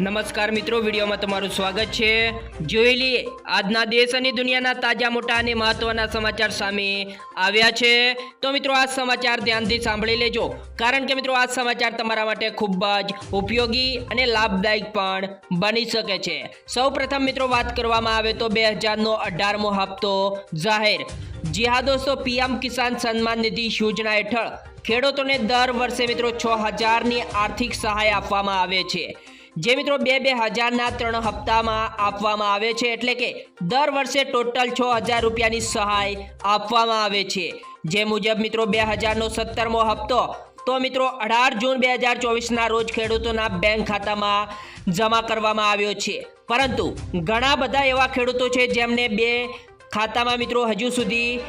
નમસ્કાર મિત્રો, વિડીયોમાં તમારું સ્વાગત છે. જોયેલી આજના દેશ અને દુનિયાના તાજા, મોટા અને મહત્વના સમાચાર સામે આવ્યા છે. તો મિત્રો, આ સમાચાર ધ્યાનથી સાંભળી લેજો. કારણ કે મિત્રો, આ સમાચાર તમારા માટે ખૂબ જ ઉપયોગી અને લાભદાયક પણ બની શકે છે. સૌપ્રથમ મિત્રો, વાત કરવામાં આવે તો બે હજારનો અઢારમો હપ્તો જાહેર. જી હા દોસ્તો પીએમ કિસાન સન્માન નિધિ યોજના હેઠળ ખેડૂતોને દર વર્ષે મિત્રો છ હજારની આર્થિક સહાય આપવામાં આવે છે. જે મિત્રો બે બે હજારના ત્રણ હપ્તામાં આપવામાં આવે છે, એટલે કે દર વર્ષે ટોટલ છ હજાર રૂપિયાની સહાય આપવામાં આવે છે. જે મુજબ મિત્રો બે હજારનો સત્તરમો હપ્તો, તો મિત્રો અઢાર જૂન બે હજાર ચોવીસના રોજ ખેડૂતોના બેંક ખાતામાં જમા કરવામાં આવ્યો છે. પરંતુ ઘણા બધા એવા ખેડૂતો છે જેમને બે ખાતામાં મિત્રો હજુ સુધી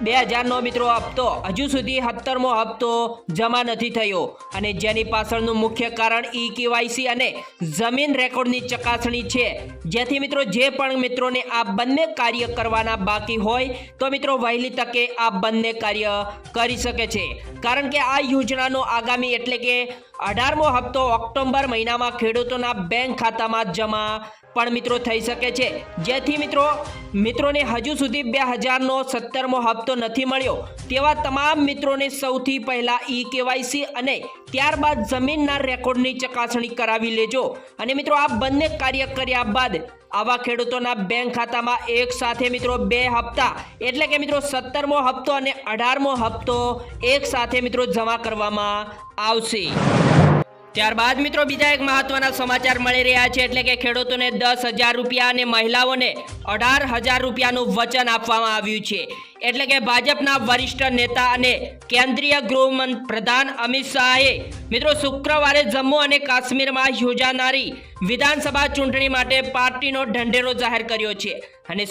બે હજારનો મિત્રો હપ્તો. હજુ સુધી સત્તરમો હપ્તો જમા નથી થયો. અને જેની પાછળનું મુખ્ય કારણ ઈ કેવાયસી અને જમીન રેકોર્ડની ચકાસણી છે. જેથી મિત્રો જે પણ મિત્રોને આ બંને કાર્ય કરવાના બાકી હોય, તો મિત્રો વહેલી તકે આ બંને કાર્ય કરી શકે છે. કારણ કે આ યોજનાનો આગામી એટલે કે અઢારમો હપ્તો ઓક્ટોબર મહિનામાં ખેડૂતોના બેંક ખાતામાં જમા પણ મિત્રો થઈ શકે છે. જેથી મિત્રો, મિત્રોને હજુ સુધી બે હજારનો સત્તરમો હપ્તો નથી મળ્યો. તેવા તમામ મિત્રોને સૌથી પહેલાં ઈ કેવાયસી અને ત્યારબાદ જમીનના રેકોર્ડની ચકાસણી કરાવી લેજો. અને મિત્રો, આ બંને કાર્ય કર્યા બાદ આવા ખેડૂતોના બેંક ખાતામાં એક સાથે મિત્રો બે હપ્તા, એટલે કે મિત્રો સત્તરમો હપ્તો અને અઢારમો હપ્તો એક સાથે મિત્રો જમા કરવામાં આવશે. ત્યારબાદ મિત્રો બીજા એક મહત્વના સમાચાર મળી રહ્યા છે, એટલે કે ખેડૂતોને દસ હજાર રૂપિયા અને મહિલાઓને અઢાર હજાર રૂપિયાનું વચન આપવામાં આવ્યું છે. એટલે કે ભાજપના વરિષ્ઠ નેતા અને કેન્દ્રીય ગૃહ પ્રધાન અમિત શાહે મિત્રો શુક્રવારે જમ્મુ અને કાશ્મીરમાં યોજાનારી વિધાનસભા ચૂંટણી માટે પાર્ટીનો ઢંઢેરો જાહેર કર્યો છે. અને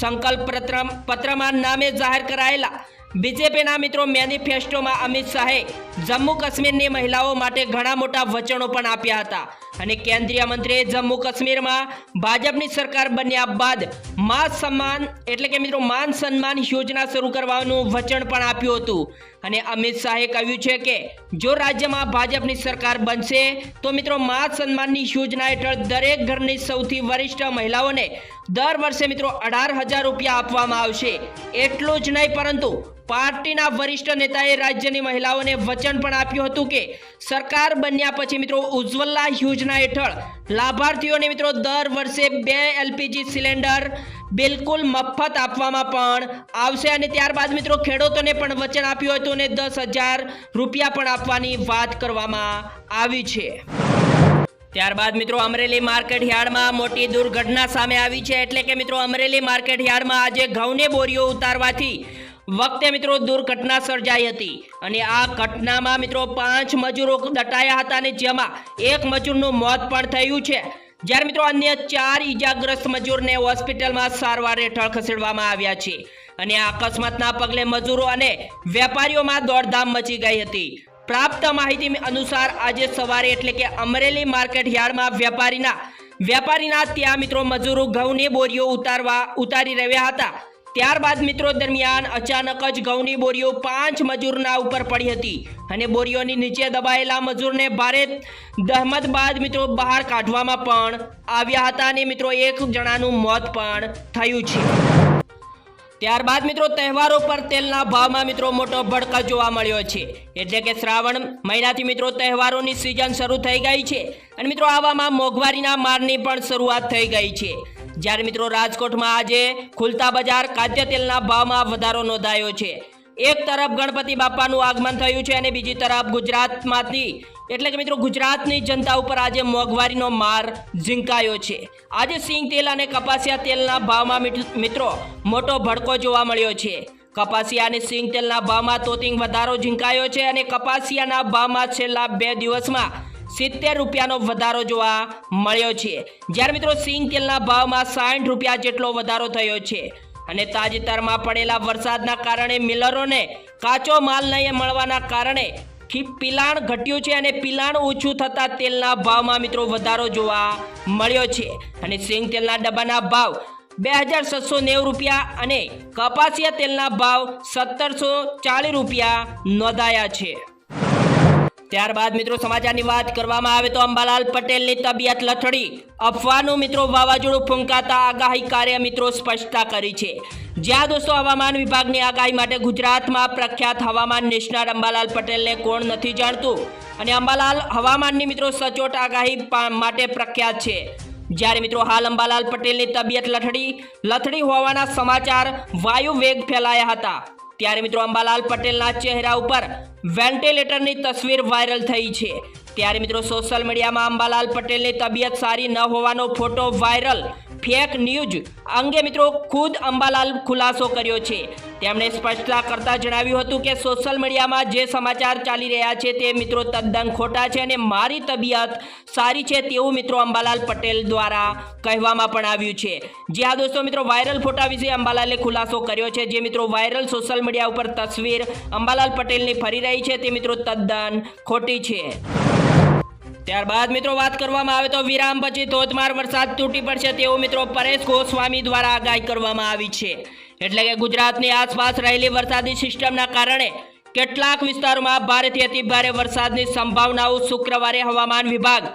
સંકલ્પ પત્ર પત્રમાં નામે જાહેર કરાયેલા બીજેપીના મિત્રો મેનિફેસ્ટોમાં અમિત શાહે જમ્મુ કાશ્મીરની મહિલાઓ માટે ઘણા મોટા વચનો પણ આપ્યા હતા. અને કેન્દ્રીય મંત્રીએ જમ્મુ કાશ્મીરમાં ભાજપની સરકાર બન્યા બાદમાં સન્માન એટલે કે મિત્રો માન સન્માન યોજના શરૂ કરવાનું વચન પણ આપ્યું હતું. અને અમિત શાહે કહ્યું છે કે, જો રાજ્યમાં ભાજપની સરકાર બનશે, તો મિત્રો માં સન્માનની યોજના હેઠળ દરેક ઘરની સૌથી વરિષ્ઠ મહિલાઓને દર વર્ષે મિત્રો અઢાર હજાર રૂપિયા આપવામાં આવશે. એટલું જ નહીં, પરંતુ પાર્ટીના વરિષ્ઠ નેતાએ રાજ્યની મહિલાઓને વચન પણ આપ્યું હતું કે સરકાર બન્યા પછી મિત્રો ઉજ્જવલા યોજના હેઠળ લાભાર્થીઓને મિત્રો દર વર્ષે બે એલપીજી સિલિન્ડર બિલકુલ મફત આપવામાં પણ આવશે અને ત્યારબાદ મિત્રો ખેડૂતોને પણ વચન આપ્યું હતું અને દસ હજાર રૂપિયા પણ આપવાની વાત કરવામાં આવી છે. ત્યારબાદ મિત્રો અમરેલી માર્કેટ યાર્ડમાં મોટી દુર્ઘટના સામે આવી છે એટલે કે મિત્રો અમરેલી માર્કેટ યાર્ડમાં આજે ઘઉંની બોરીઓ ઉતારવાથી વખતે મિત્રો દુર્ઘટના સર્જાઈ હતી. અને આ ઘટનામાં મિત્રો પાંચ મજૂરો દટાયા હતા અને જેમાં એક મજૂરનું મોત પણ થયું છે. જ્યારે મિત્રો અન્ય ચાર ઈજાગ્રસ્ત મજૂરને હોસ્પિટલમાં સારવાર હેઠળ ખસેડવામાં આવ્યા છે. અને આ અકસ્માતના પગલે મજૂરો અને વેપારીઓમાં દોડધામ મચી ગઈ હતી. પ્રાપ્ત માહિતી અનુસાર આજે સવારે એટલે કે અમરેલી માર્કેટ યાર્ડમાં વેપારીના વેપારીના ત્યાં મિત્રો મજૂરો ઘઉંની બોરીઓ ઉતારવા ઉતારી રહ્યા હતા. ત્યારબાદ મિત્રો દરમિયાન અચાનક જ ઘઉંની બોરીઓ પાંચ મજૂરના ઉપર પડી હતી અને બોરીઓની નીચે દબાયેલા મજૂરને ભારે દહમત બાદ મિત્રો બહાર કાઢવામાં પણ આવ્યા હતા અને મિત્રો એક જણાનું મોત પણ થયું છે. ત્યારબાદ મિત્રો, તહેવારો પર તેલના ભાવમાં મિત્રો મોટો ભડકો જોવા મળ્યો છે. એટલે કે શ્રાવણ મહિનાથી મિત્રો તહેવારોની સિઝન શરૂ થઈ ગઈ છે અને મિત્રો આવામાં મોંઘવારીના મારની પણ શરૂઆત થઈ ગઈ છે. જ્યારે મિત્રો રાજકોટમાં આજે ખુલતા બજાર ખાદ્ય તેલના ભાવમાં વધારો નોંધાયો છે. એક તરફ ગણપતિ બાપાનું આગમન થયું છે અને બીજી તરફ ગુજરાતમાંથી, એટલે કે મિત્રો ગુજરાતની જનતા ઉપર આજે મોંઘવારીનો માર ઝીંકાયો છે. આજે સિંગ તેલ અને કપાસિયા તેલના ભાવમાં મિત્રો મોટો ભડકો જોવા મળ્યો છે. કપાસિયા અને સિંગ તેલના ભાવમાં તોતિંગ વધારો ઝીંકાયો છે અને કપાસિયાના ભાવમાં છેલ્લા બે દિવસમાં સિત્તેર રૂપિયાનો વધારો જોવા મળ્યો છે. જ્યારે મિત્રો સિંગ તેલના ભાવમાં સાઠ રૂપિયા જેટલો વધારો થયો છે. અને તાજેતરમાં પડેલા વરસાદના કારણે મિલરોને કાચો માલ નહીં મળવાના કારણે પિલાણ ઘટ્યું છે અને પિલાણ ઓછું થતાં તેલના ભાવમાં મિત્રો વધારો જોવા મળ્યો છે. અને સિંગ તેલના ડબ્બાના ભાવ બે હજાર છસો નેવું રૂપિયા અને કપાસિયા તેલના ભાવ સત્તરસો ચાલીસ રૂપિયા નોંધાયા છે. ત્યારબાદ મિત્રો સમાચારની વાત કરવામાં આવે તો અંબાલાલ પટેલની તબિયત લથડી. અફવાનું મિત્રો વાવાઝોડું ફૂંકાતા આગાહી કાર્ય મિત્રો સ્પષ્ટતા કરી છે. જ્યાં દોસ્તો હવામાન વિભાગની આગાહી માટે ગુજરાતમાં પ્રખ્યાત હવામાન નિષ્ણાત અંબાલાલ પટેલને કોણ નથી જાણતું? અને અંબાલાલ હવામાનની મિત્રો સચોટ આગાહી માટે પ્રખ્યાત છે. જ્યારે મિત્રો હાલ અંબાલાલ પટેલની તબિયત લથડી લથડી હોવાના સમાચાર વાયુ વેગ ફેલાયા હતા. ત્યારે મિત્રો અંબાલાલ પટેલના ચહેરા ઉપર વેન્ટિલેટરની તસવીર વાયરલ થઈ છે. ત્યારે મિત્રો સોશિયલ મીડિયામાં અંબાલાલ પટેલની તબિયત સારી ન હોવાનો ફોટો વાયરલ ફેક ન્યૂઝ અંગે મિત્રો ખુદ અંબાલાલ ખુલાસો કર્યો છે. તેમણે સ્પષ્ટતા કરતા જણાવ્યું હતું કે સોશિયલ મીડિયામાં જે સમાચાર ચાલી રહ્યા છે તે મિત્રો તદ્દન ખોટા છે અને મારી તબિયત સારી છે તેવું મિત્રો અંબાલાલ પટેલ દ્વારા કહેવામાં પણ આવ્યું છે. જે આ દોસ્તો, મિત્રો વાયરલ ફોટા વિશે અંબાલાલે ખુલાસો કર્યો છે. જે મિત્રો વાયરલ સોશિયલ મીડિયા ઉપર તસવીર અંબાલાલ પટેલની ફરી રહી છે તે મિત્રો તદ્દન ખોટી છે. ત્યારબાદ મિત્રો વાત કરવામાં આવે તો વિરામ પછી ધોધમાર વરસાદ તૂટી પડશે તેવું મિત્રો પરેશ ગોસ્વામી દ્વારા આગાહી કરવામાં આવી છે. એટલે કે ગુજરાતની આસપાસ રહેલી વરસાદી સિસ્ટમના કારણે કેટલાક વિસ્તારોમાં ભારેથી અતિ ભારે વરસાદની સંભાવનાઓ શુક્રવારે હવામાન વિભાગ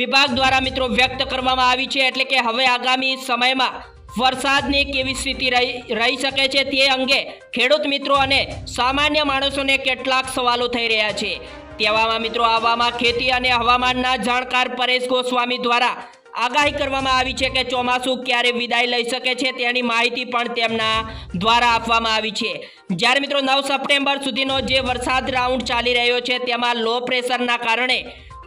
વિભાગ દ્વારા મિત્રો વ્યક્ત કરવામાં આવી છે. એટલે કે હવે આગામી સમયમાં વરસાદની કેવી સ્થિતિ રહી શકે છે તે અંગે ખેડૂત મિત્રો અને સામાન્ય માણસોને કેટલાક સવાલો થઈ રહ્યા છે. તેવામાં મિત્રો આવામાં ખેતી અને હવામાનના જાણકાર પરેશ ગોસ્વામી દ્વારા આગાહી કરવામાં આવી છે કે ચોમાસું ક્યારે વિદાય લઈ શકે છે તેની માહિતી પણ તેમના દ્વારા આપવામાં આવી છે. જ્યારે મિત્રો, નવ સપ્ટેમ્બર સુધીનો જે વરસાદ રાઉન્ડ ચાલી રહ્યો છે, તેમાં લો પ્રેશરના કારણે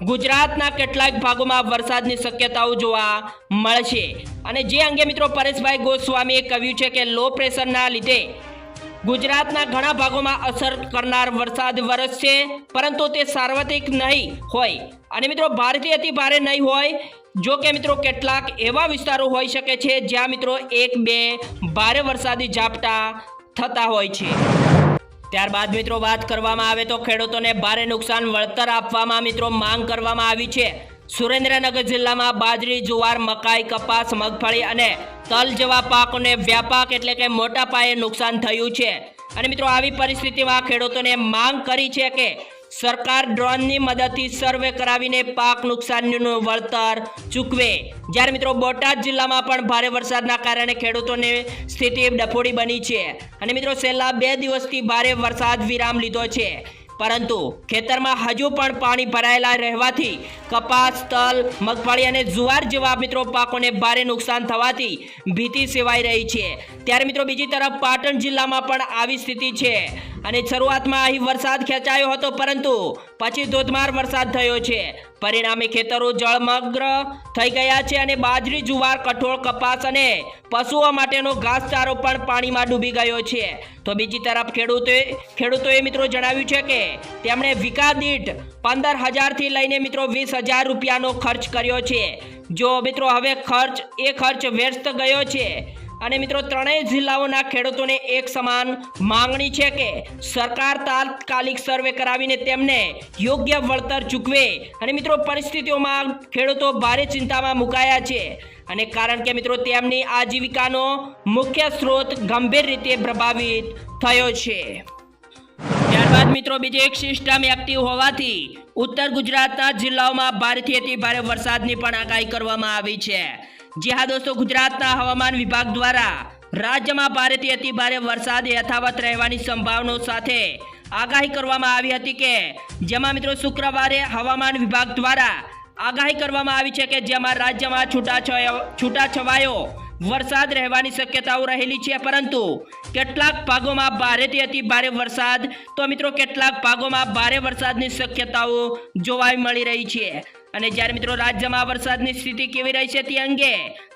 ગુજરાતના કેટલાક ભાગોમાં વરસાદની શક્યતાઓ જોવા મળશે અને જે અંગે મિત્રો, પરેશભાઈ ગોસ્વામીએ કહ્યું છે કે લો પ્રેશરના લીધે ગુજરાતના ઘણા ભાગોમાં અસર કરનાર વરસાદ વરસશે પરંતુ તે સાર્વત્રિક નહીં હોય. અને મિત્રો, ભારેથી અતિ ભારે નહીં હોય, જો કે મિત્રો, કેટલાક એવા વિસ્તારો હોઈ શકે છે, જ્યાં મિત્રો એક, બે ભારે વરસાદી ઝાપટા થતા હોય છે. ત્યારબાદ મિત્રો, વાત કરવામાં આવે તો ખેડૂતોને ભારે નુકસાન વળતર આપવામાં મિત્રો માંગ કરવામાં આવી છે. સુરેન્દ્રનગર જિલ્લામાં બાજરી, જુવાર, મકાઈ, કપાસ, મગફળી અને તલ જેવા પાકોને વ્યાપક એટલે કે મોટા પાયે નુકસાન થયું છે. અને મિત્રો, આવી પરિસ્થિતિમાં ખેડૂતોને માંગ કરી છે કે સરકાર ડ્રોનની મદદથી સર્વે કરાવીને પાક નુકસાનનું વળતર ચૂકવે. જ્યારે મિત્રો, બોટાદ જિલ્લામાં પણ ભારે વરસાદના કારણે ખેડૂતોને સ્થિતિ ડફોડી બની છે. અને મિત્રો, છેલ્લા બે દિવસથી ભારે વરસાદ વિરામ લીધો છે. પરંતુ ખેતરમાં હજુ પણ પાણી ભરાયેલા રહેવાથી કપાસ, તલ, મગફળી અને જુવાર જેવા મિત્રો પાકોને ભારે નુકસાન થવાથી ભીતિ સેવાઈ રહી છે. ત્યારે મિત્રો બીજી તરફ પાટણ જિલ્લામાં પણ આવી સ્થિતિ છે. અને શરૂઆતમાં અહીં વરસાદ ખેંચાયો હતો, પરંતુ પછી ધોધમાર વરસાદ થયો છે. પરિણામે ખેતરો જળમગ્ર થઈ ગયા છે અને બાજરી, જુવાર, કઠોળ, કપાસ અને પશુઓ માટેનો ઘાસચારો પણ પાણીમાં ડૂબી ગયો છે. તો બીજી તરફ ખેડૂતોએ ખેડૂતોએ મિત્રો જણાવ્યું છે કે તેમણે વિકા દીઠ પંદર હજારથી લઈને મિત્રો વીસ હજાર રૂપિયાનો ખર્ચ કર્યો છે. જો મિત્રો હવે ખર્ચ, એ ખર્ચ વ્યસ્ત ગયો છે અને મિત્રો ત્રણેય જિલ્લાઓના ખેડૂતોને એક સમાન માંગણી છે કે સરકાર તાત્કાલિક સર્વે કરાવીને તેમને યોગ્ય વળતર ચૂકવે. અને મિત્રો પરિસ્થિતિઓમાં ખેડૂતો ભારે ચિંતામાં મુકાયા છે. અને કારણ કે મિત્રો તેમની આજીવિકાનો મુખ્ય સ્ત્રોત ગંભીર રીતે પ્રભાવિત થયો છે. ત્યારબાદ મિત્રો બીજી એક સિસ્ટમ એક્ટિવ હોવાથી ઉત્તર ગુજરાતના જિલ્લાઓમાં ભારેથી અતિ ભારે વરસાદની પણ આગાહી કરવામાં આવી છે. જી હા દોસ્તો, ગુજરાતના હવામાન વિભાગ દ્વારા રાજ્યમાં ભારેથી અતિ ભારે વરસાદ યથાવત રહેવાની સંભાવનાઓ સાથે આગાહી કરવામાં આવી હતી કે જેમાં મિત્રો શુક્રવારે હવામાન વિભાગ દ્વારા આગાહી કરવામાં આવી છે કે જેમાં રાજ્યમાં છૂટાછવાયો છૂટાછવાયો વરસાદ રહેવાની શક્યતાઓ રહેલી છે. પરંતુ કેટલાક ભાગોમાં ભારેથી અતિ ભારે વરસાદ, તો મિત્રો કેટલાક ભાગોમાં ભારે વરસાદની શક્યતાઓ જોવા મળી રહી છે. અને જ્યારે મિત્રો રાજ્યમાં વરસાદની સ્થિતિ કેવી રહી છે તે અંગે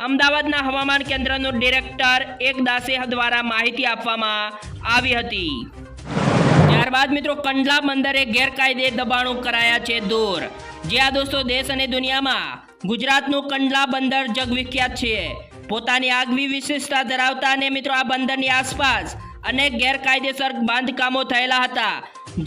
અમદાવાદના હવામાન કેન્દ્રનો ડિરેક્ટર એક દાસે દ્વારા માહિતી આપવામાં આવી હતી. ત્યારબાદ મિત્રો કંડલા બંદરે ગેરકાયદે દબાણો કરાયા છે દૂર. જે આ દોસ્તો દેશ અને દુનિયામાં ગુજરાતનું કંડલા બંદર જગવિખ્યાત છે. પોતાની આગવી વિશેષતા ધરાવતા અને મિત્રો આ બંદરની આસપાસ અનેક ગેરકાયદેસર બાંધકામો થયેલા હતા.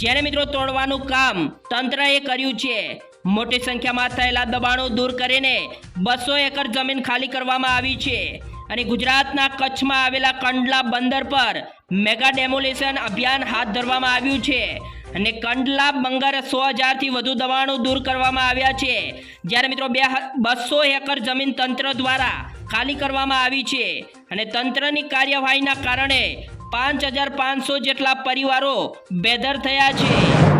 જેને મિત્રો તોડવાનું કામ તંત્રએ કર્યું છે. મોટી સંખ્યામાં થયેલા દબાણો દૂર કરીને બસો એકર જમીન ખાલી કરવામાં આવી છે. અને ગુજરાતના કચ્છમાં આવેલા કંડલા બંદર પર મેગા ડેમોલેશન અભિયાન હાથ ધરવામાં આવ્યું છે. અને કંડલા બંગર સો હજારથી વધુ દબાણો દૂર કરવામાં આવ્યા છે. જ્યારે મિત્રો બે બસો એકર જમીન તંત્ર દ્વારા ખાલી કરવામાં આવી છે. અને તંત્રની કાર્યવાહીના કારણે પાંચ હજાર પાંચસો જેટલા પરિવારો બેદર થયા છે.